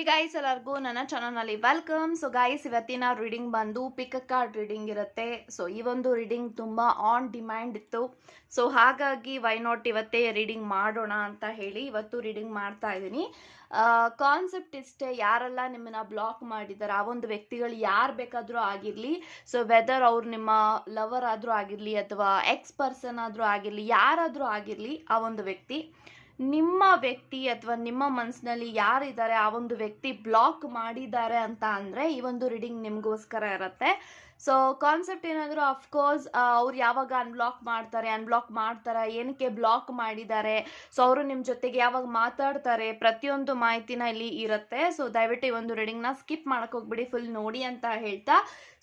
Hey guys ಎಲ್ಲರಿಗೂ ನನ್ನ ಚಾನಲ್ನಲ್ಲಿ ವೆಲ್ಕಮ್ ಸೊ ಗಾಯ್ಸ್ ಇವತ್ತಿನ ರೀಡಿಂಗ್ ಬಂದು ಪಿಕ್ ಕಾರ್ಡ್ ರೀಡಿಂಗ್ ಇರುತ್ತೆ. ಸೊ ಈ ಒಂದು ರೀಡಿಂಗ್ ತುಂಬ ಆನ್ ಡಿಮ್ಯಾಂಡ್ ಇತ್ತು. ಸೊ ಹಾಗಾಗಿ ವೈ ನಾಟ್ ಇವತ್ತೇ ರೀಡಿಂಗ್ ಮಾಡೋಣ ಅಂತ ಹೇಳಿ ಇವತ್ತು ರೀಡಿಂಗ್ ಮಾಡ್ತಾ ಇದ್ದೀನಿ. ಕಾನ್ಸೆಪ್ಟ್ ಇಷ್ಟೇ. ಯಾರೆಲ್ಲ ನಿಮ್ಮನ್ನ ಬ್ಲಾಕ್ ಮಾಡಿದ್ದಾರೆ ಆ ಒಂದು ವ್ಯಕ್ತಿಗಳು ಯಾರು ಬೇಕಾದರೂ ಆಗಿರಲಿ. ಸೊ ವೆದರ್ ಅವ್ರು ನಿಮ್ಮ ಲವರ್ ಆದರೂ ಆಗಿರಲಿ ಅಥವಾ ಎಕ್ಸ್ ಪರ್ಸನ್ ಆದರೂ ಆಗಿರಲಿ, ಯಾರಾದರೂ ಆಗಿರಲಿ, ಆ ಒಂದು ವ್ಯಕ್ತಿ ನಿಮ್ಮ ವ್ಯಕ್ತಿ ಅಥವಾ ನಿಮ್ಮ ಮನಸ್ಸಿನಲ್ಲಿ ಯಾರಿದ್ದಾರೆ, ಆ ಒಂದು ವ್ಯಕ್ತಿ ಬ್ಲಾಕ್ ಮಾಡಿದ್ದಾರೆ ಅಂತ ಅಂದರೆ ಈ ಒಂದು ರೀಡಿಂಗ್ ನಿಮಗೋಸ್ಕರ ಇರುತ್ತೆ. ಸೊ ಕಾನ್ಸೆಪ್ಟ್ ಏನಾದರೂ ಅಫ್ಕೋರ್ಸ್ ಅವ್ರು ಯಾವಾಗ ಅನ್ಬ್ಲಾಕ್ ಮಾಡ್ತಾರೆ ಅನ್ಬ್ಲಾಕ್ ಮಾಡ್ತಾರೆ, ಏನಕ್ಕೆ ಬ್ಲಾಕ್ ಮಾಡಿದ್ದಾರೆ ಸೊ ಅವರು ನಿಮ್ಮ ಜೊತೆಗೆ ಯಾವಾಗ ಮಾತಾಡ್ತಾರೆ, ಪ್ರತಿಯೊಂದು ಮಾಹಿತಿನ ಇಲ್ಲಿ ಇರುತ್ತೆ. ಸೊ ದಯವಿಟ್ಟು ಈ ಒಂದು ರೀಡಿಂಗ್ನ ಸ್ಕಿಪ್ ಮಾಡಕ್ಕೆ ಹೋಗ್ಬಿಡಿ ಫುಲ್ ನೋಡಿ ಅಂತ ಹೇಳ್ತಾ.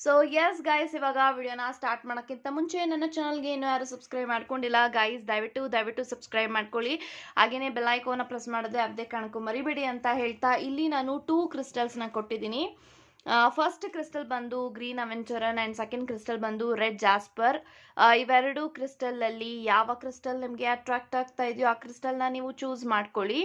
ಸೊ ಎಸ್ ಗೈಸ್ ಇವಾಗ ವಿಡಿಯೋನ ಸ್ಟಾರ್ಟ್ ಮಾಡೋಕ್ಕಿಂತ ಮುಂಚೆ ನನ್ನ ಚಾನಲ್ಗೆ ಇನ್ನೂ ಯಾರು ಸಬ್ಸ್ಕ್ರೈಬ್ ಮಾಡ್ಕೊಂಡಿಲ್ಲ ಗೈಸ್ ದಯವಿಟ್ಟು ದಯವಿಟ್ಟು ಸಬ್ಸ್ಕ್ರೈಬ್ ಮಾಡ್ಕೊಳ್ಳಿ. ಹಾಗೆಯೇ ಬೆಲ್ಲೈಕೋನ ಪ್ರೆಸ್ ಮಾಡೋದೇ ಅದೇ ಕಾಣಕ್ಕೂ ಮರಿಬೇಡಿ ಅಂತ ಹೇಳ್ತಾ. ಇಲ್ಲಿ ನಾನು ಟೂ ಕ್ರಿಸ್ಟಲ್ಸ್ನ ಕೊಟ್ಟಿದ್ದೀನಿ. ಫಸ್ಟ್ ಕ್ರಿಸ್ಟಲ್ ಬಂದು green aventurine and second crystal ಬಂದು ರೆಡ್ ಜಾಸ್ಪರ್ ಇವೆರಡು ಕ್ರಿಸ್ಟಲಲ್ಲಿ ಯಾವ ಕ್ರಿಸ್ಟಲ್ ನಿಮಗೆ ಅಟ್ರಾಕ್ಟ್ ಆಗ್ತಾ ಇದೆಯೋ ಆ ಕ್ರಿಸ್ಟಲ್ನ ನೀವು ಚೂಸ್ ಮಾಡ್ಕೊಳ್ಳಿ.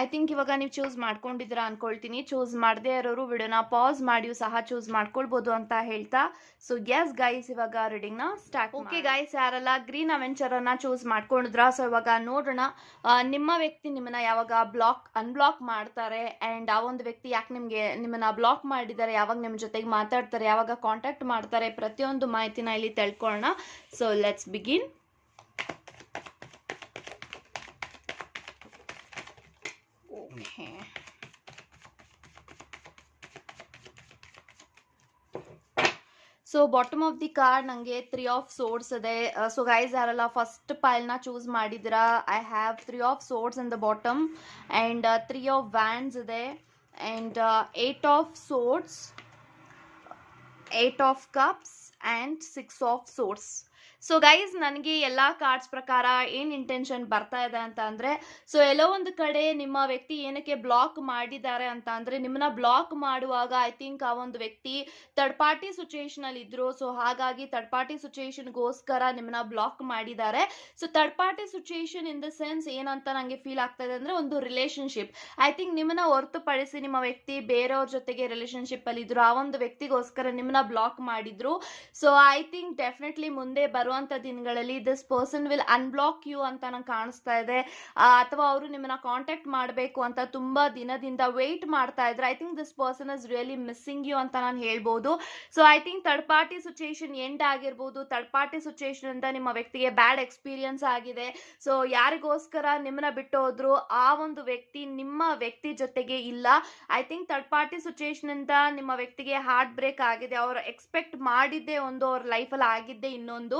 ಐ ಥಿಂಕ್ ಇವಾಗ ನೀವು ಚೂಸ್ ಮಾಡ್ಕೊಂಡಿದ್ದೀರಾ ಅನ್ಕೊಳ್ತೀನಿ. ಚೂಸ್ ಮಾಡದೇ ಇರೋರು ವಿಡಿಯೋನ ಪಾಸ್ ಮಾಡಿಯೂ ಸಹ ಚೂಸ್ ಮಾಡ್ಕೊಳ್ಬೋದು ಅಂತ ಹೇಳ್ತಾ. ಸೊ ಗ್ಯಾಸ್ ಗೈಸ್ ಇವಾಗ ರೀಡಿಂಗ್ನ ಸ್ಟಾರ್ಟ್ ಓಕೆ ಗೈಸ್ ಯಾರಲ್ಲ ಗ್ರೀನ್ ಅವೆಂಚರನ್ನ ಚೂಸ್ ಮಾಡ್ಕೊಂಡಿದ್ರ? ಸೊ ಇವಾಗ ನೋಡೋಣ. ನಿಮ್ಮ ವ್ಯಕ್ತಿ ನಿಮ್ಮನ್ನ ಯಾವಾಗ ಬ್ಲಾಕ್ ಅನ್ಬ್ಲಾಕ್ ಮಾಡ್ತಾರೆ? ಆ್ಯಂಡ್ ಆ ಒಂದು ವ್ಯಕ್ತಿ ಯಾಕೆ ನಿಮಗೆ ನಿಮ್ಮನ್ನ ಬ್ಲಾಕ್ ಮಾಡಿದ್ದಾರೆ? ಯಾವಾಗ ನಿಮ್ಮ ಜೊತೆಗೆ ಮಾತಾಡ್ತಾರೆ? ಯಾವಾಗ ಕಾಂಟ್ಯಾಕ್ಟ್ ಮಾಡ್ತಾರೆ? ಪ್ರತಿಯೊಂದು ಮಾಹಿತಿನ ಇಲ್ಲಿ ತಿಳ್ಕೊಳ್ಳೋಣ. So let's begin okay so bottom of the card ನನಗೆ ತ್ರೀ ಆಫ್ ಸೋರ್ಸ್ ಇದೆ ಸೊ ಗೈಸ್ ಯಾರಲ್ಲ ಫಸ್ಟ್ ಪೈಲ್ನ ಚೂಸ್ ಮಾಡಿದ್ದೀರಾ? I have three of swords in the bottom and three of wands ಇದೆ. And eight of swords eight of cups and six of swords so guys ನನಗೆ ಎಲ್ಲ cards ಪ್ರಕಾರ ಏನು intention ಬರ್ತಾ ಇದೆ ಅಂತ ಅಂದರೆ ಸೊ ಎಲ್ಲೋ ಒಂದು ಕಡೆ ನಿಮ್ಮ ವ್ಯಕ್ತಿ ಏನಕ್ಕೆ ಬ್ಲಾಕ್ ಮಾಡಿದ್ದಾರೆ ಅಂತ ಅಂದರೆ ನಿಮ್ಮನ್ನ ಬ್ಲಾಕ್ ಮಾಡುವಾಗ ಐ ಥಿಂಕ್ ಆ ಒಂದು ವ್ಯಕ್ತಿ ಥರ್ಡ್ ಪಾರ್ಟಿ ಸಿಚುಯೇಷನಲ್ಲಿ ಇದ್ರು. ಸೊ ಹಾಗಾಗಿ ಥರ್ಡ್ ಪಾರ್ಟಿ ಸಿಚುಯೇಷನ್ಗೋಸ್ಕರ ನಿಮ್ಮನ್ನ ಬ್ಲಾಕ್ ಮಾಡಿದ್ದಾರೆ. So third party situation in the sense ಏನಂತ ನನಗೆ ಫೀಲ್ ಆಗ್ತಾ ಇದೆ ಅಂದರೆ ಒಂದು ರಿಲೇಶನ್ಶಿಪ್ ಐ ಥಿಂಕ್ ನಿಮ್ಮನ್ನ ಹೊರತುಪಡಿಸಿ ನಿಮ್ಮ ವ್ಯಕ್ತಿ ಬೇರೆಯವ್ರ ಜೊತೆಗೆ ರಿಲೇಶನ್ಶಿಪ್ ಅಲ್ಲಿ ಇದ್ರು. ಆ ಒಂದು ವ್ಯಕ್ತಿಗೋಸ್ಕರ ನಿಮ್ಮನ್ನ ಬ್ಲಾಕ್ ಮಾಡಿದ್ರು. ಸೊ ಐ ಥಿಂಕ್ ಡೆಫಿನೆಟ್ಲಿ ಮುಂದೆ ಬರುವಂತ ದಿನಗಳಲ್ಲಿ this person will unblock you ಅಂತ ನಂಗೆ ಕಾಣಿಸ್ತಾ ಇದೆ. ಅಥವಾ ಅವರು ನಿಮ್ಮನ್ನ ಕಾಂಟ್ಯಾಕ್ಟ್ ಮಾಡಬೇಕು ಅಂತ ತುಂಬಾ ದಿನದಿಂದ ವೇಟ್ ಮಾಡ್ತಾ ಇದ್ರೆ I think this person is really missing you ಅಂತ ನಾನು ಹೇಳ್ಬೋದು. So I think third party situation end ಆಗಿರ್ಬೋದು. ಥರ್ಡ್ ಪಾರ್ಟಿ ಸಿಚುಯೇಷನ್ ಇಂದ ನಿಮ್ಮ ವ್ಯಕ್ತಿಗೆ ಬ್ಯಾಡ್ ಎಕ್ಸ್ಪೀರಿಯನ್ಸ್ ಆಗಿದೆ. ಸೊ ಯಾರಿಗೋಸ್ಕರ ನಿಮ್ಮನ್ನ ಬಿಟ್ಟು ಹೋದ್ರು ಆ ಒಂದು ವ್ಯಕ್ತಿ ನಿಮ್ಮ ವ್ಯಕ್ತಿ ಜೊತೆಗೆ ಇಲ್ಲ. I think third party situation ಇಂದ ನಿಮ್ಮ ವ್ಯಕ್ತಿಗೆ ಹಾರ್ಟ್ ಬ್ರೇಕ್ ಆಗಿದೆ. ಅವ್ರು ಎಕ್ಸ್ಪೆಕ್ಟ್ ಮಾಡಿದ್ದೆ ಒಂದು, ಅವ್ರ ಲೈಫಲ್ಲಿ ಆಗಿದ್ದೆ ಇನ್ನೊಂದು.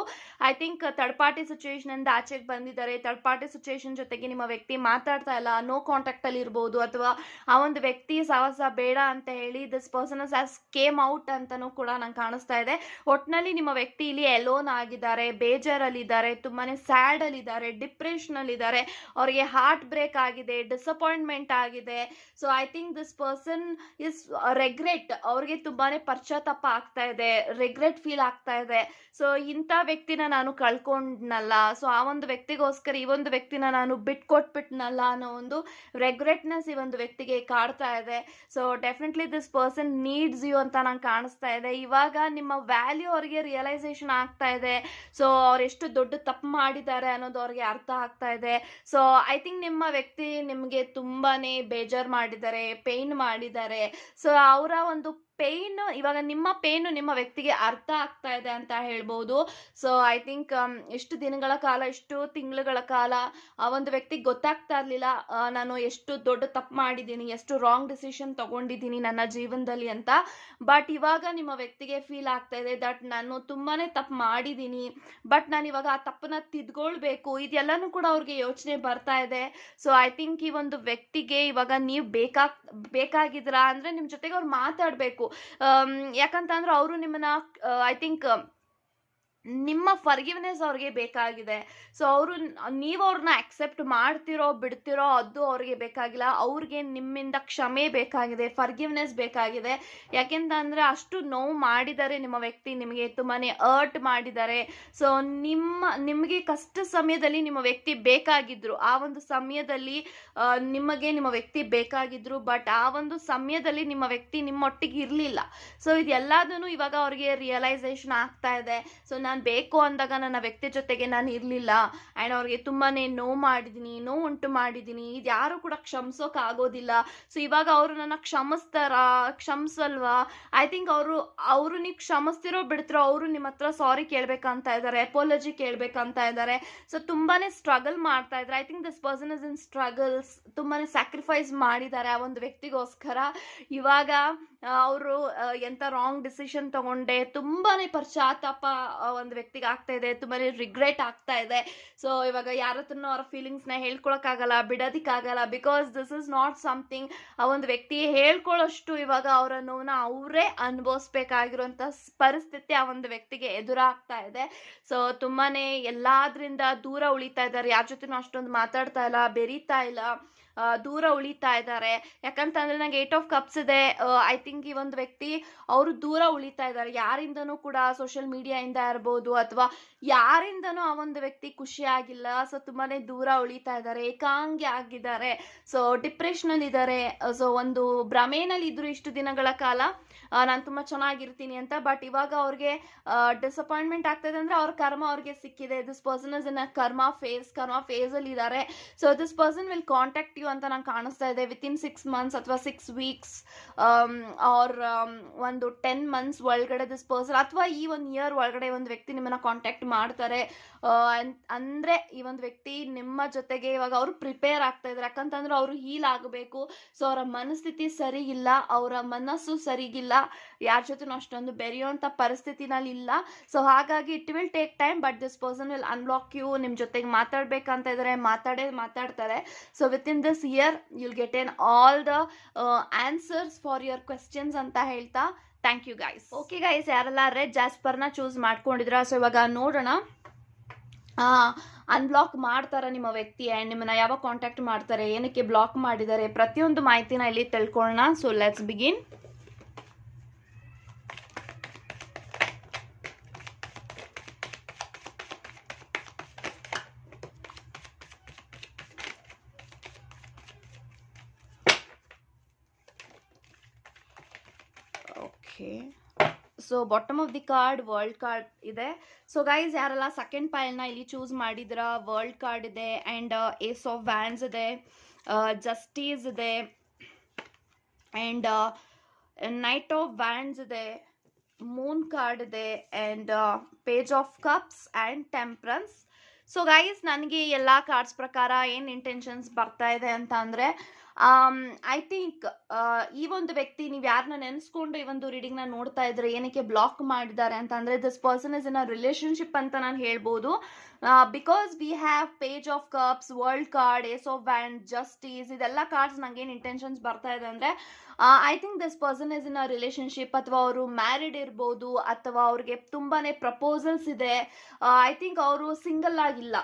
I think third party situation ಇಂದ ಆಚೆಗೆ ಬಂದಿದ್ದಾರೆ. ಥರ್ಡ್ ಪಾರ್ಟಿ ಸಿಚುಯೇಷನ್ ಜೊತೆಗೆ ನಿಮ್ಮ ವ್ಯಕ್ತಿ ಮಾತಾಡ್ತಾ ಇಲ್ಲ. ನೋ ಕಾಂಟ್ಯಾಕ್ಟ್ ಅಲ್ಲಿ ಇರ್ಬೋದು. ಅಥವಾ ಆ ಒಂದು ವ್ಯಕ್ತಿ ಸಾಹಸ ಬೇಡ ಅಂತ ಹೇಳಿ this person has came out ಅಂತಾನೂ ಕೂಡ ನಂಗೆ ಕಾಣಿಸ್ತಾ ಇದೆ. ಒಟ್ಟಿನಲ್ಲಿ ನಿಮ್ಮ ವ್ಯಕ್ತಿ ಇಲ್ಲಿ ಎಲೋನ್ ಆಗಿದ್ದಾರೆ. ಬೇಜಾರಲ್ಲಿದ್ದಾರೆ. ತುಂಬಾನೇ ಸ್ಯಾಡ್ ಅಲ್ಲಿದ್ದಾರೆ. ಡಿಪ್ರೆಷನ್ ಅಲ್ಲಿದ್ದಾರೆ. ಅವರಿಗೆ ಹಾರ್ಟ್ ಬ್ರೇಕ್ ಆಗಿದೆ. ಡಿಸಪಾಯಿಂಟ್ಮೆಂಟ್ ಆಗಿದೆ. So I think this person is regret ಅವ್ರಿಗೆ ತುಂಬಾನೇ ಪಶ್ಚಾತ್ತಾಪ ಆಗ್ತಾ ಇದೆ. ರೆಗ್ರೆಟ್ ಫೀಲ್ ಆಗ್ತಾ ಇದೆ. ಸೊ ಇಂಥ ವ್ಯಕ್ತಿನ ನಾನು ಕಳ್ಕೊಂಡ್ನಲ್ಲ ಸೊ ಆ ಒಂದು ವ್ಯಕ್ತಿಗೋಸ್ಕರ ಈ ಒಂದು ವ್ಯಕ್ತಿನ ನಾನು ಬಿಟ್ಕೊಟ್ಬಿಟ್ನಲ್ಲ ಅನ್ನೋ ಒಂದು ರೆಗ್ರೆಟ್ನೆಸ್ ಈ ಒಂದು ವ್ಯಕ್ತಿಗೆ ಕಾಡ್ತಾ ಇದೆ. So definitely this person needs you ಅಂತ ನಂಗೆ ಕಾಣಿಸ್ತಾ ಇದೆ. ಇವಾಗ ನಿಮ್ಮ ವ್ಯಾಲ್ಯೂ ಅವ್ರಿಗೆ ರಿಯಲೈಸೇಷನ್ ಆಗ್ತಾ ಇದೆ. ಸೊ ಅವ್ರು ಎಷ್ಟು ದೊಡ್ಡ ತಪ್ಪು ಮಾಡಿದ್ದಾರೆ ಅನ್ನೋದು ಅವ್ರಿಗೆ ಅರ್ಥ ಆಗ್ತಾ ಇದೆ. ಸೊ ಐ ಥಿಂಕ್ ನಿಮ್ಮ ವ್ಯಕ್ತಿ ನಿಮಗೆ ತುಂಬಾ ಬೇಜಾರು ಮಾಡಿದ್ದಾರೆ ಪೇಯ್ನ್ ಮಾಡಿದ್ದಾರೆ. ಸೊ ಅವರ ಒಂದು ಪೇಯ್ನ್ ಇವಾಗ ನಿಮ್ಮ ಪೇಯ್ನು ನಿಮ್ಮ ವ್ಯಕ್ತಿಗೆ ಅರ್ಥ ಆಗ್ತಾ ಇದೆ ಅಂತ ಹೇಳ್ಬೋದು. ಸೊ ಐ ಥಿಂಕ್ ಎಷ್ಟು ದಿನಗಳ ಕಾಲ ಎಷ್ಟು ತಿಂಗಳುಗಳ ಕಾಲ, ಆ ಒಂದು ವ್ಯಕ್ತಿಗೆ ಗೊತ್ತಾಗ್ತಾ ಇರಲಿಲ್ಲ ನಾನು ಎಷ್ಟು ದೊಡ್ಡ ತಪ್ಪು ಮಾಡಿದ್ದೀನಿ, ಎಷ್ಟು ರಾಂಗ್ ಡಿಸಿಷನ್ ತಗೊಂಡಿದ್ದೀನಿ ನನ್ನ ಜೀವನದಲ್ಲಿ ಅಂತ. ಬಟ್ ಇವಾಗ ನಿಮ್ಮ ವ್ಯಕ್ತಿಗೆ ಫೀಲ್ ಆಗ್ತಾ ಇದೆ ದಟ್ ನಾನು ತುಂಬಾನೇ ತಪ್ಪು ಮಾಡಿದ್ದೀನಿ. ಬಟ್ ನಾನು ಇವಾಗ ಆ ತಪ್ಪನ್ನ ತಿದ್ಕೊಳ್ಬೇಕು. ಇದೆಲ್ಲನೂ ಕೂಡ ಅವ್ರಿಗೆ ಯೋಚನೆ ಬರ್ತಾ ಇದೆ. ಸೊ ಐ ಥಿಂಕ್ ಈ ಒಂದು ವ್ಯಕ್ತಿಗೆ ಇವಾಗ ನೀವು ಬೇಕಾಗ್, ಬೇಕಾಗಿದ್ದೀರಾ ಅಂದರೆ ನಿಮ್ಮ ಜೊತೆಗೆ ಅವ್ರು ಮಾತಾಡಬೇಕು. ಯಾಕಂತಂದ್ರೆ ಅವರು ನಿಮ್ಮನ್ನ ಐ ಥಿಂಕ್ ನಿಮ್ಮ ಫರ್ಗಿವ್ನೆಸ್ ಅವ್ರಿಗೆ ಬೇಕಾಗಿದೆ. ಸೊ ಅವರು ನೀವು ಅವ್ರನ್ನ ಅಕ್ಸೆಪ್ಟ್ ಮಾಡ್ತಿರೋ, ಬಿಡ್ತಿರೋ ಅದು ಅವ್ರಿಗೆ ಬೇಕಾಗಿಲ್ಲ. ಅವ್ರಿಗೆ ನಿಮ್ಮಿಂದ ಕ್ಷಮೆ ಬೇಕಾಗಿದೆ ಫರ್ಗಿವ್ನೆಸ್ ಬೇಕಾಗಿದೆ. ಯಾಕೆಂತಂದ್ರೆ ಅಷ್ಟು ನೋವು ಮಾಡಿದ್ದಾರೆ ನಿಮ್ಮ ವ್ಯಕ್ತಿ, ನಿಮಗೆ ತುಂಬಾ ಅರ್ಟ್ ಮಾಡಿದ್ದಾರೆ. ಸೊ ನಿಮ್ಮ, ನಿಮಗೆ ಕಷ್ಟ ಸಮಯದಲ್ಲಿ ನಿಮ್ಮ ವ್ಯಕ್ತಿ ಬೇಕಾಗಿದ್ರು. ಆ ಒಂದು ಸಮಯದಲ್ಲಿ ನಿಮಗೆ ನಿಮ್ಮ ವ್ಯಕ್ತಿ ಬೇಕಾಗಿದ್ರು ಬಟ್ ಆ ಒಂದು ಸಮಯದಲ್ಲಿ ನಿಮ್ಮ ವ್ಯಕ್ತಿ ನಿಮ್ಮೊಟ್ಟಿಗೆ ಇರಲಿಲ್ಲ. ಸೊ ಇದೆಲ್ಲದೂ ಇವಾಗ ಅವ್ರಿಗೆ ರಿಯಲೈಸೇಷನ್ ಆಗ್ತಾ ಇದೆ. ಸೊ ನಾನು ಬೇಕು ಅಂದಾಗ ನನ್ನ ವ್ಯಕ್ತಿ ಜೊತೆಗೆ ನಾನು ಇರಲಿಲ್ಲ. ಆ್ಯಂಡ್ ಅವ್ರಿಗೆ ತುಂಬಾ ನೋವು ಮಾಡಿದ್ದೀನಿ ನೋವು ಉಂಟು ಮಾಡಿದ್ದೀನಿ ಇದು ಯಾರು ಕೂಡ ಕ್ಷಮಿಸೋಕೆ ಆಗೋದಿಲ್ಲ. ಸೊ ಇವಾಗ ಅವರು ನನ್ನ ಕ್ಷಮಿಸ್ತಾರಾ, ಕ್ಷಮಿಸಲ್ವಾ? ಐ ಥಿಂಕ್ ಅವರು ಅವರು ನೀವು ಕ್ಷಮಿಸ್ತಿರೋ ಬಿಡ್ತಿರೋ, ಅವರು ನಿಮ್ಮ ಹತ್ರ ಸಾರಿ ಕೇಳಬೇಕಂತ ಇದ್ದಾರೆ ಅಪಾಲಜಿ ಕೇಳಬೇಕಂತ ಇದ್ದಾರೆ ಸೊ ತುಂಬಾ ಸ್ಟ್ರಗಲ್ ಮಾಡ್ತಾ ಇದ್ದಾರೆ I think this person is in struggles ತುಂಬಾ ಸ್ಯಾಕ್ರಿಫೈಸ್ ಮಾಡಿದ್ದಾರೆ ಆ ಒಂದು ವ್ಯಕ್ತಿಗೋಸ್ಕರ. ಇವಾಗ ಅವರು ಎಂಥ ರಾಂಗ್ ಡಿಸಿಷನ್ ತಗೊಂಡೆ. ತುಂಬಾ ಪಶ್ಚಾತ್ತಾಪ ಒಂದು ವ್ಯಕ್ತಿಗೆ ಆಗ್ತಾ ಇದೆ ತುಂಬಾ ರಿಗ್ರೆಟ್ ಆಗ್ತಾ ಇದೆ. ಸೊ ಇವಾಗ ಯಾರ ಹತ್ರನೂ ಅವ್ರ ಫೀಲಿಂಗ್ಸ್ನ ಹೇಳ್ಕೊಳಕ್ಕಾಗಲ್ಲ, ಬಿಡೋದಕ್ಕಾಗಲ್ಲ because this is not something ಆ ಒಂದು ವ್ಯಕ್ತಿ ಹೇಳ್ಕೊಳ್ಳೋಷ್ಟು ಇವಾಗ ಅವರ ನೋವನ್ನ ಅವರೇ ಅನುಭವಿಸ್ಬೇಕಾಗಿರುವಂಥ ಪರಿಸ್ಥಿತಿ ಆ ಒಂದು ವ್ಯಕ್ತಿಗೆ ಎದುರಾಗ್ತಾ ಇದೆ. ಸೊ ತುಂಬಾನೇ ಎಲ್ಲಾದ್ರಿಂದ ದೂರ ಉಳಿತಾ ಇದ್ದಾರೆ. ಯಾರ ಜೊತೆನೂ ಅಷ್ಟೊಂದು ಮಾತಾಡ್ತಾ ಇಲ್ಲ, ಬೆರೀತಾ ಇಲ್ಲ. ದೂರ ಉಳಿತಾ ಇದ್ದಾರೆ. ಯಾಕಂತಂದ್ರೆ ನಂಗೆ ಏಟ್ ಆಫ್ ಕಪ್ಸ್ ಇದೆ. ಐ ಥಿಂಕ್ ಈ ಒಂದು ವ್ಯಕ್ತಿ ಅವರು ದೂರ ಉಳಿತಾ ಇದ್ದಾರೆ. ಯಾರಿಂದನೂ ಕೂಡ ಸೋಷಿಯಲ್ ಮೀಡಿಯಾಯಿಂದ ಇರ್ಬೋದು ಅಥವಾ ಯಾರಿಂದನೂ ಆ ಒಂದು ವ್ಯಕ್ತಿ ಖುಷಿಯಾಗಿಲ್ಲ ಸೊ ತುಂಬಾನೇ ದೂರ ಉಳಿತಾ ಇದ್ದಾರೆ. ಏಕಾಂಗಿ ಆಗಿದ್ದಾರೆ. ಸೊ ಡಿಪ್ರೆಷನಲ್ಲಿ ಇದ್ದಾರೆ. ಸೊ ಒಂದು ಭ್ರಮೆನಲ್ಲಿ ಇದ್ರು ಇಷ್ಟು ದಿನಗಳ ಕಾಲ ನಾನು ತುಂಬ ಚೆನ್ನಾಗಿರ್ತೀನಿ ಅಂತ. ಬಟ್ ಇವಾಗ ಅವ್ರಿಗೆ ಡಿಸಪಾಯಿಂಟ್ಮೆಂಟ್ ಆಗ್ತದೆ ಅಂದರೆ ಅವ್ರ ಕರ್ಮ ಅವ್ರಿಗೆ ಸಿಕ್ಕಿದೆ. This person is in a karma phase ಕರ್ಮ ಫೇಸಲ್ಲಿ ಇದ್ದಾರೆ. So this person will contact ಅಂತ ನಂಗೆ ಕಾಣಿಸ್ತಾ ಇದೆ. ವಿತಿನ್ ಸಿಕ್ಸ್ ಮಂತ್ಸ್ ಅಥವಾ ಸಿಕ್ಸ್ ವೀಕ್ಸ್ ಆರ್ ಒಂದು ಟೆನ್ ಮಂತ್ಸ್ ಒಳಗಡೆ ದಿಸ್ ಪರ್ಸನ್ ಅಥವಾ ಈ ಒಂದು ಇಯರ್ ಒಳಗಡೆ ಒಂದು ವ್ಯಕ್ತಿ ನಿಮ್ಮನ್ನ ಕಾಂಟ್ಯಾಕ್ಟ್ ಮಾಡ್ತಾರೆ. ಆ, ಅಂದ್ರೆ ಈ ಒಂದು ವ್ಯಕ್ತಿ ನಿಮ್ಮ ಜೊತೆಗೆ ಇವಾಗ ಅವರು ಪ್ರಿಪೇರ್ ಆಗ್ತಾ ಇದ್ದಾರೆ ಯಾಕಂತಂದ್ರೆ ಅವರು ಹೀಲ್ ಆಗಬೇಕು. ಸೊ ಅವರ ಮನಸ್ಥಿತಿ ಸರಿಗಿಲ್ಲ ಅವರ ಮನಸ್ಸು ಸರಿಗಿಲ್ಲ. ಯಾರ ಜೊತೆನೂ ಅಷ್ಟೊಂದು ಬೆರೆಯುವಂಥ ಪರಿಸ್ಥಿತಿನಲ್ಲಿ ಇಲ್ಲ ಸೊ ಹಾಗಾಗಿ it will take time but this person will unlock you ನಿಮ್ಮ ಜೊತೆಗೆ ಮಾತಾಡ್ಬೇಕಂತ ಇದ್ದಾರೆ ಮಾತಾಡೇ ಮಾತಾಡ್ತಾರೆ. So within this year you'll get an all the answers for your questions ಅಂತ ಹೇಳ್ತಾ thank you guys okay guys ಯಾರೆಲ್ಲ ರೆಡ್ ಜಾಸ್ಪರ್ನ ಚೂಸ್ ಮಾಡ್ಕೊಂಡಿದ್ರ? ಸೊ ಇವಾಗ ನೋಡೋಣ. ಅನ್ಬ್ಲಾಕ್ ಮಾಡ್ತಾರೆ ನಿಮ್ಮ ವ್ಯಕ್ತಿ ಆ್ಯಂಡ್ ನಿಮ್ಮನ್ನ ಯಾವಾಗ ಕಾಂಟ್ಯಾಕ್ಟ್ ಮಾಡ್ತಾರೆ? ಏನಕ್ಕೆ ಬ್ಲಾಕ್ ಮಾಡಿದ್ದಾರೆ? ಪ್ರತಿಯೊಂದು ಮಾಹಿತಿನ ಇಲ್ಲಿ ತಿಳ್ಕೊಳ್ಳೋಣ. So let's begin okay so bottom of the card world card ಇದೆ. ಸೊ ಗೈಸ್ ಯಾರೆಲ್ಲ ಸೆಕೆಂಡ್ ಪೈಲ್ನ ಇಲ್ಲಿ ಚೂಸ್ ಮಾಡಿದ್ರ ವರ್ಲ್ಡ್ ಕಾರ್ಡ್ ಇದೆ ಆ್ಯಂಡ್ ಏಸ್ ಆಫ್ ವ್ಯಾನ್ಸ್ ಇದೆ. ಜಸ್ಟೀಸ್ ಇದೆ. ಆ್ಯಂಡ್ ನೈಟ್ ಆಫ್ ವ್ಯಾನ್ಸ್ ಇದೆ. ಮೂನ್ ಕಾರ್ಡ್ ಇದೆ and page of cups and temperance so guys ನನಗೆ ಎಲ್ಲ ಕಾರ್ಡ್ಸ್ ಪ್ರಕಾರ ಏನು ಇಂಟೆನ್ಷನ್ಸ್ ಬರ್ತಾ ಇದೆ ಅಂತ ಅಂದರೆ ಐ ಥಿಂಕ್ ಈ ಒಂದು ವ್ಯಕ್ತಿ ನೀವು ಯಾರನ್ನ ನೆನೆಸ್ಕೊಂಡು ಈ ಒಂದು ರೀಡಿಂಗ್ನ ನೋಡ್ತಾ ಇದ್ರೆ ಏನಕ್ಕೆ ಬ್ಲಾಕ್ ಮಾಡಿದ್ದಾರೆ ಅಂತ ಅಂದರೆ this person is in a relationship ಅಂತ ನಾನು ಹೇಳ್ಬೋದು. Because we have page of cups world card ace of wand justice ಇದೆಲ್ಲ ಕಾರ್ಡ್ಸ್ ನಂಗೇನು ಇಂಟೆನ್ಷನ್ಸ್ ಬರ್ತಾ ಇದೆ ಅಂದರೆ I think this person is in a relationship ಅಥವಾ ಅವರು ಮ್ಯಾರಿಡ್ ಇರ್ಬೋದು ಅಥವಾ ಅವ್ರಿಗೆ ತುಂಬಾನೇ ಪ್ರಪೋಸಲ್ಸ್ ಇದೆ. ಐ ಥಿಂಕ್ ಅವರು ಸಿಂಗಲ್ ಆಗಿಲ್ಲ.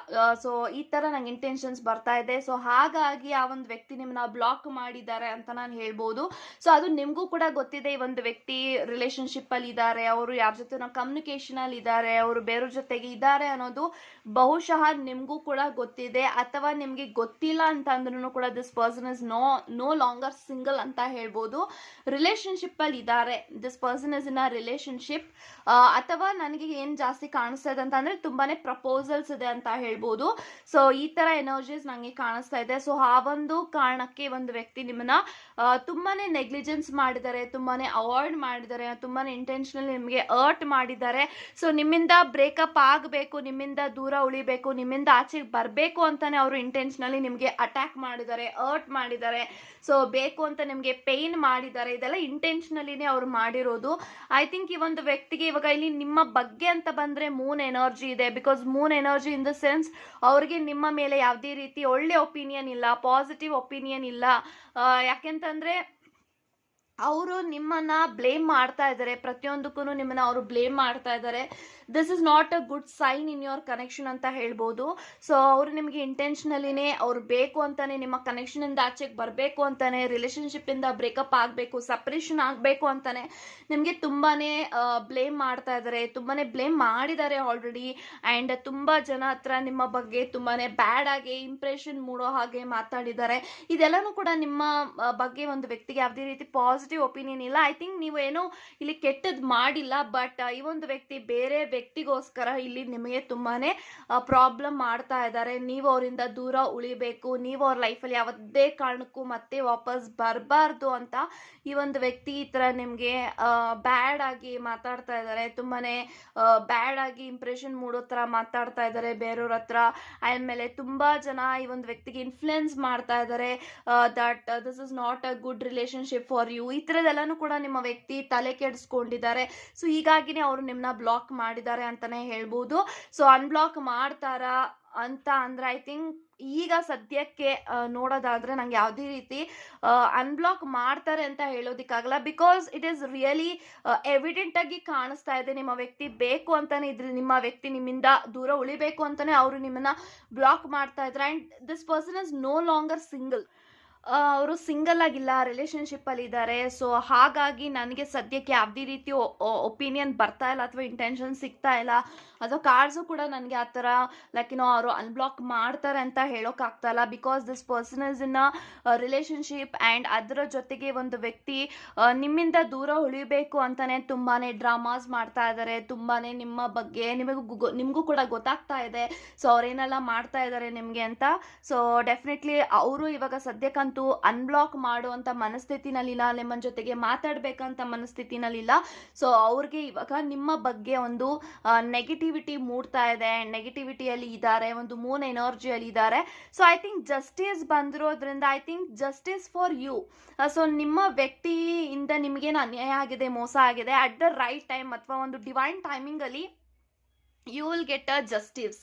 ಸೊ ಈ ಥರ ನಂಗೆ ಇಂಟೆನ್ಷನ್ಸ್ ಬರ್ತಾ ಇದೆ. ಸೊ ಹಾಗಾಗಿ ಆ ಒಂದು ವ್ಯಕ್ತಿ ನಿಮ್ಮನ್ನ ಬ್ಲಾಕ್ ಮಾಡಿದ್ದಾರೆ ಅಂತ ನಾನು ಹೇಳ್ಬೋದು. ಸೊ ಅದು ನಿಮಗೂ ಕೂಡ ಗೊತ್ತಿದೆ, ಈ ಒಂದು ವ್ಯಕ್ತಿ ರಿಲೇಶನ್ಶಿಪ್ ಅಲ್ಲಿ ಇದ್ದಾರೆ, ಅವರು ಯಾರ ಜೊತೆ ಕಮ್ಯುನಿಕೇಶನ್ ಅಲ್ಲಿ ಇದ್ದಾರೆ, ಅವರು ಬೇರೆಯವ್ರ ಜೊತೆಗೆ ಇದ್ದಾರೆ ಅನ್ನೋದು ಬಹುಶಃ ನಿಮಗೂ ಕೂಡ ಗೊತ್ತಿದೆ ಅಥವಾ ನಿಮಗೆ ಗೊತ್ತಿಲ್ಲ ಅಂತ ಅಂದ್ರೂ ಕೂಡ this person is no no longer single ಅಂತ ಹೇಳ್ಬೋದು. ರಿಲೇಶನ್ಶಿಪ್ ಅಲ್ಲಿ ಇದ್ದಾರೆ. This person is in a relationship ಅಥವಾ ನನಗೆ ಏನು ಜಾಸ್ತಿ ಕಾಣಿಸ್ತಾ ಇದೆ ಅಂತ ಅಂದ್ರೆ ತುಂಬಾನೇ ಪ್ರಪೋಸಲ್ಸ್ ಇದೆ ಅಂತ ಹೇಳ್ಬೋದು. ಸೊ ಈ ತರ ಎನರ್ಜೀಸ್ ನನಗೆ ಕಾಣಿಸ್ತಾ ಇದೆ. ಸೊ ಆ ಒಂದು ಕಾರಣಕ್ಕೆ ಒಂದು ವ್ಯಕ್ತಿ ನಿಮ್ಮನ್ನ ತುಂಬಾ ನೆಗ್ಲಿಜೆನ್ಸ್ ಮಾಡಿದ್ದಾರೆ, ತುಂಬಾನೇ ಅವಾಯ್ಡ್ ಮಾಡಿದ್ದಾರೆ, ತುಂಬಾನೇ ಇಂಟೆನ್ಷನಲ್ ನಿಮಗೆ ಅರ್ಟ್ ಮಾಡಿದ್ದಾರೆ. ಸೊ ನಿಮ್ಮಿಂದ ಬ್ರೇಕಪ್ ಆಗಬೇಕು, ನಿಮ್ಮಿಂದ ದೂರ ಉಳಿಬೇಕು, ನಿಮ್ಮಿಂದ ಆಚೆಗೆ ಬರಬೇಕು ಅಂತಾನೆ ಅವರು ಇಂಟೆನ್ಷನಲಿ ನಿಮಗೆ ಅಟ್ಯಾಕ್ ಮಾಡಿದ್ದಾರೆ ಅರ್ಟ್ ಮಾಡಿದ್ದಾರೆ. ಸೊ ಬೇಕು ಅಂತ ನಿಮಗೆ ಪೇನ್ ಮಾಡಿದ್ದಾರೆ, ಇದೆಲ್ಲ ಇಂಟೆನ್ಷನಲಿನೇ ಅವ್ರು ಮಾಡಿರೋದು. ಐ ಥಿಂಕ್ ಈ ಒಂದು ವ್ಯಕ್ತಿಗೆ ಇವಾಗ ಇಲ್ಲಿ ನಿಮ್ಮ ಬಗ್ಗೆ ಅಂತ ಬಂದ್ರೆ ಮೂನ್ ಎನರ್ಜಿ ಇದೆ because moon energy in the sense ಅವ್ರಿಗೆ ನಿಮ್ಮ ಮೇಲೆ ಯಾವುದೇ ರೀತಿ ಒಳ್ಳೆ ಒಪಿನಿಯನ್ ಇಲ್ಲ ಪಾಸಿಟಿವ್ ಒಪಿನಿಯನ್ ಇಲ್ಲ. ಯಾಕೆಂತಂದ್ರೆ ಅವರು ನಿಮ್ಮನ್ನ ಬ್ಲೇಮ್ ಮಾಡ್ತಾ ಇದ್ದಾರೆ. ಪ್ರತಿಯೊಂದಕ್ಕೂ ನಿಮ್ಮನ್ನ ಅವರು ಬ್ಲೇಮ್ ಮಾಡ್ತಾ ಇದ್ದಾರೆ. This is not a good sign in your connection ಅಂತ ಹೇಳ್ಬೋದು. ಸೊ ಅವರು ನಿಮಗೆ ಇಂಟೆನ್ಷನಲಿನೇ ಅವ್ರು ಬೇಕು ಅಂತಾನೆ, ನಿಮ್ಮ ಕನೆಕ್ಷನ್ ಇಂದ ಆಚೆಗೆ ಬರಬೇಕು ಅಂತಾನೆ ರಿಲೇಶನ್ಶಿಪ್ ಇಂದ ಬ್ರೇಕಪ್ ಆಗಬೇಕು ಸಪ್ರೇಷನ್ ಆಗಬೇಕು ಅಂತಾನೆ ನಿಮಗೆ ತುಂಬಾನೇ ಬ್ಲೇಮ್ ಮಾಡ್ತಾ ಇದ್ದಾರೆ. ತುಂಬಾನೇ ಬ್ಲೇಮ್ ಮಾಡಿದ್ದಾರೆ ಆಲ್ರೆಡಿ ಆ್ಯಂಡ್ ತುಂಬ ಜನ ಹತ್ರ ನಿಮ್ಮ ಬಗ್ಗೆ ತುಂಬಾನೇ ಬ್ಯಾಡ್ ಆಗಿ ಇಂಪ್ರೆಷನ್ ಮೂಡೋ ಹಾಗೆ ಮಾತಾಡಿದ್ದಾರೆ. ಇದೆಲ್ಲನೂ ಕೂಡ ನಿಮ್ಮ ಬಗ್ಗೆ ಒಂದು ವ್ಯಕ್ತಿಗೆ ಯಾವುದೇ ರೀತಿ ಪಾಸಿಟಿವ್ ಒಪಿನಿಯನ್ ಇಲ್ಲ. ಐ ಥಿಂಕ್ ನೀವು ಏನು ಇಲ್ಲಿ ಕೆಟ್ಟದ್ದು ಮಾಡಿಲ್ಲ ಬಟ್ ಈ ಒಂದು ವ್ಯಕ್ತಿ ಬೇರೆ ವ್ಯಕ್ತಿಗೋಸ್ಕರ ಇಲ್ಲಿ ನಿಮಗೆ ತುಂಬಾನೇ ಪ್ರಾಬ್ಲಮ್ ಮಾಡ್ತಾ ಇದ್ದಾರೆ. ನೀವು ಅವರಿಂದ ದೂರ ಉಳಿಬೇಕು. ನೀವು ಅವ್ರ ಲೈಫಲ್ಲಿ ಯಾವುದೇ ಕಾರಣಕ್ಕೂ ಮತ್ತೆ ವಾಪಸ್ ಬರಬಾರ್ದು ಅಂತ ಈ ಒಂದು ವ್ಯಕ್ತಿ ಈ ಥರ ನಿಮಗೆ ಬ್ಯಾಡ್ ಆಗಿ ಮಾತಾಡ್ತಾ ಇದ್ದಾರೆ. ತುಂಬಾನೇ ಬ್ಯಾಡ್ ಆಗಿ ಇಂಪ್ರೆಷನ್ ಮೂಡೋ ಥರ ಮಾತಾಡ್ತಾ ಇದ್ದಾರೆ ಬೇರೆಯವ್ರ ಹತ್ರ. ಆಮೇಲೆ ತುಂಬಾ ಜನ ಈ ಒಂದು ವ್ಯಕ್ತಿಗೆ ಇನ್ಫ್ಲುಯೆನ್ಸ್ ಮಾಡ್ತಾ ಇದ್ದಾರೆ. That this is not a good relationship for you ಥರದ್ದೆಲ್ಲನೂ ಕೂಡ ನಿಮ್ಮ ವ್ಯಕ್ತಿ ತಲೆ ಕೆಡಿಸ್ಕೊಂಡಿದ್ದಾರೆ. ಸೊ ಹೀಗಾಗಿನೇ ಅವರು ನಿಮ್ಮನ್ನ ಬ್ಲಾಕ್ ಮಾಡಿದ್ದಾರೆ ಅಂತಾನೆ ಹೇಳ್ಬೋದು. ಸೊ ಅನ್ಬ್ಲಾಕ್ ಮಾಡ್ತಾರಾ ಅಂತ ಅಂದ್ರೆ ಐ ಥಿಂಕ್ ಈಗ ಸದ್ಯಕ್ಕೆ ನೋಡೋದಾದ್ರೆ ನಂಗೆ ಯಾವುದೇ ರೀತಿ ಅನ್ಬ್ಲಾಕ್ ಮಾಡ್ತಾರೆ ಅಂತ ಹೇಳೋದಕ್ಕಾಗಲ್ಲ. Because it is really evident ಆಗಿ ಕಾಣಿಸ್ತಾ ಇದೆ ನಿಮ್ಮ ವ್ಯಕ್ತಿ ಬೇಕು ಅಂತಾನೆ ಇದ್ರೆ, ನಿಮ್ಮ ವ್ಯಕ್ತಿ ನಿಮ್ಮಿಂದ ದೂರ ಉಳಿಬೇಕು ಅಂತಾನೆ ಅವರು ನಿಮ್ಮನ್ನ ಬ್ಲಾಕ್ ಮಾಡ್ತಾ ಇದ್ದಾರೆ. And this person is no longer single ಅವರು ಸಿಂಗಲ್ ಆಗಿಲ್ಲ ರಿಲೇಶನ್ಶಿಪ್ ಅಲ್ಲಿ ಇದ್ದಾರೆ ಸೊ ಹಾಗಾಗಿ ನನಗೆ ಸದ್ಯಕ್ಕೆ ಯಾವುದೇ ರೀತಿ ಒಪಿನಿಯನ್ ಬರ್ತಾ ಇಲ್ಲ ಅಥವಾ ಇಂಟೆನ್ಷನ್ ಸಿಗ್ತಾ ಇಲ್ಲ. ಅಥವಾ ಕಾರ್ಡ್ಸು ಕೂಡ ನನಗೆ ಆ ಥರ ಲೈಕ್ ಏನೋ ಅವರು ಅನ್ಬ್ಲಾಕ್ ಮಾಡ್ತಾರೆ ಅಂತ ಹೇಳೋಕ್ಕಾಗ್ತಾ ಇಲ್ಲ. Because this person is in relationship and ಅದರ ಜೊತೆಗೆ ಒಂದು ವ್ಯಕ್ತಿ ನಿಮ್ಮಿಂದ ದೂರ ಉಳಿಬೇಕು ಅಂತಾನೆ ತುಂಬಾನೇ ಡ್ರಾಮಾಸ್ ಮಾಡ್ತಾ ಇದ್ದಾರೆ ತುಂಬಾನೇ ನಿಮ್ಮ ಬಗ್ಗೆ ನಿಮಗೂ ನಿಮಗೂ ಕೂಡ ಗೊತ್ತಾಗ್ತಾ ಇದೆ. ಸೊ ಅವ್ರೇನೆಲ್ಲ ಮಾಡ್ತಾ ಇದ್ದಾರೆ ನಿಮಗೆ ಅಂತ. ಸೊ ಡೆಫಿನೆಟ್ಲಿ ಅವರು ಇವಾಗ ಸದ್ಯಕ್ಕಂತೂ ಅನ್ಬ್ಲಾಕ್ ಮಾಡುವಂಥ ಮನಸ್ಥಿತಿನಲ್ಲಿಲ್ಲ ನಿಮ್ಮ ಜೊತೆಗೆ ಮಾತಾಡಬೇಕಂತ ಮನಸ್ಥಿತಿನಲ್ಲಿಲ್ಲ. ಸೊ ಅವ್ರಿಗೆ ಇವಾಗ ನಿಮ್ಮ ಬಗ್ಗೆ ಒಂದು ನೆಗೆಟಿವಿಟಿ ಮೂಡ್ತಾ ಇದೆ. ನೆಗೆಟಿವಿಟಿಯಲ್ಲಿ ಇದ್ದಾರೆ, ಒಂದು ಮೂನ್ ಎನರ್ಜಿಯಲ್ಲಿ ಇದ್ದಾರೆ. ಸೊ ಐ ಥಿಂಕ್ ಜಸ್ಟಿಸ್ ಬಂದಿರೋದ್ರಿಂದ I think justice for you so ನಿಮ್ಮ ವ್ಯಕ್ತಿಯಿಂದ ನಿಮಗೇನು ಅನ್ಯಾಯ ಆಗಿದೆ, ಮೋಸ ಆಗಿದೆ ಅಟ್ ದ ರೈಟ್ ಟೈಮ್ ಅಥವಾ ಒಂದು divine ಟೈಮಿಂಗಲ್ಲಿ you will get a justice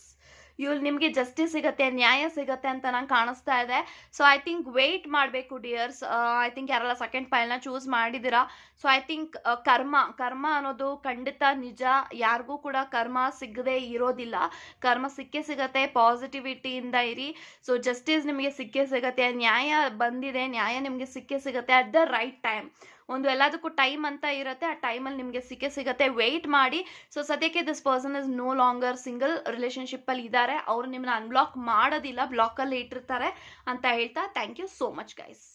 will ನಿಮಗೆ ಜಸ್ಟಿಸ್ ಸಿಗುತ್ತೆ, ನ್ಯಾಯ ಸಿಗುತ್ತೆ ಅಂತ ನಂಗೆ ಕಾಣಿಸ್ತಾ ಇದೆ. ಸೊ ಐ ಥಿಂಕ್ ವೆಯ್ಟ್ ಮಾಡಬೇಕು ಡಿಯರ್ಸ್ ಐ ಥಿಂಕ್ ಯಾರೆಲ್ಲ ಸೆಕೆಂಡ್ ಫೈಲ್ನ ಚೂಸ್ ಮಾಡಿದ್ದೀರಾ? So I think karma karma ಅನ್ನೋದು ಖಂಡಿತ ನಿಜ. ಯಾರಿಗೂ ಕೂಡ ಕರ್ಮ ಸಿಗದೆ ಇರೋದಿಲ್ಲ. ಕರ್ಮ ಸಿಕ್ಕೇ ಸಿಗತ್ತೆ ಪಾಸಿಟಿವಿಟಿಯಿಂದ ಇರಿ. ಸೊ ಜಸ್ಟಿಸ್ ನಿಮಗೆ ಸಿಕ್ಕೇ ಸಿಗತ್ತೆ, ನ್ಯಾಯ ಬಂದಿದೆ, ನ್ಯಾಯ ನಿಮಗೆ ಸಿಕ್ಕೇ ಸಿಗತ್ತೆ ಅಟ್ ದ ರೈಟ್ ಟೈಮ್ ಒಂದು ಎಲ್ಲದಕ್ಕೂ ಟೈಮ್ ಅಂತ ಇರುತ್ತೆ, ಆ ಟೈಮಲ್ಲಿ ನಿಮಗೆ ಸಿಕ್ಕೇ ಸಿಗತ್ತೆ. ವೆಯ್ಟ್ ಮಾಡಿ. ಸೊ ಸದ್ಯಕ್ಕೆ this person is no longer single ರಿಲೇಷನ್ಶಿಪ್ಪಲ್ಲಿ ಇದ್ದಾರೆ. ಅವರು ನಿಮ್ಮನ್ನ ಅನ್ಬ್ಲಾಕ್ ಮಾಡೋದಿಲ್ಲ ಬ್ಲಾಕಲ್ಲಿ ಇಟ್ಟಿರ್ತಾರೆ ಅಂತ ಹೇಳ್ತಾ thank you so much guys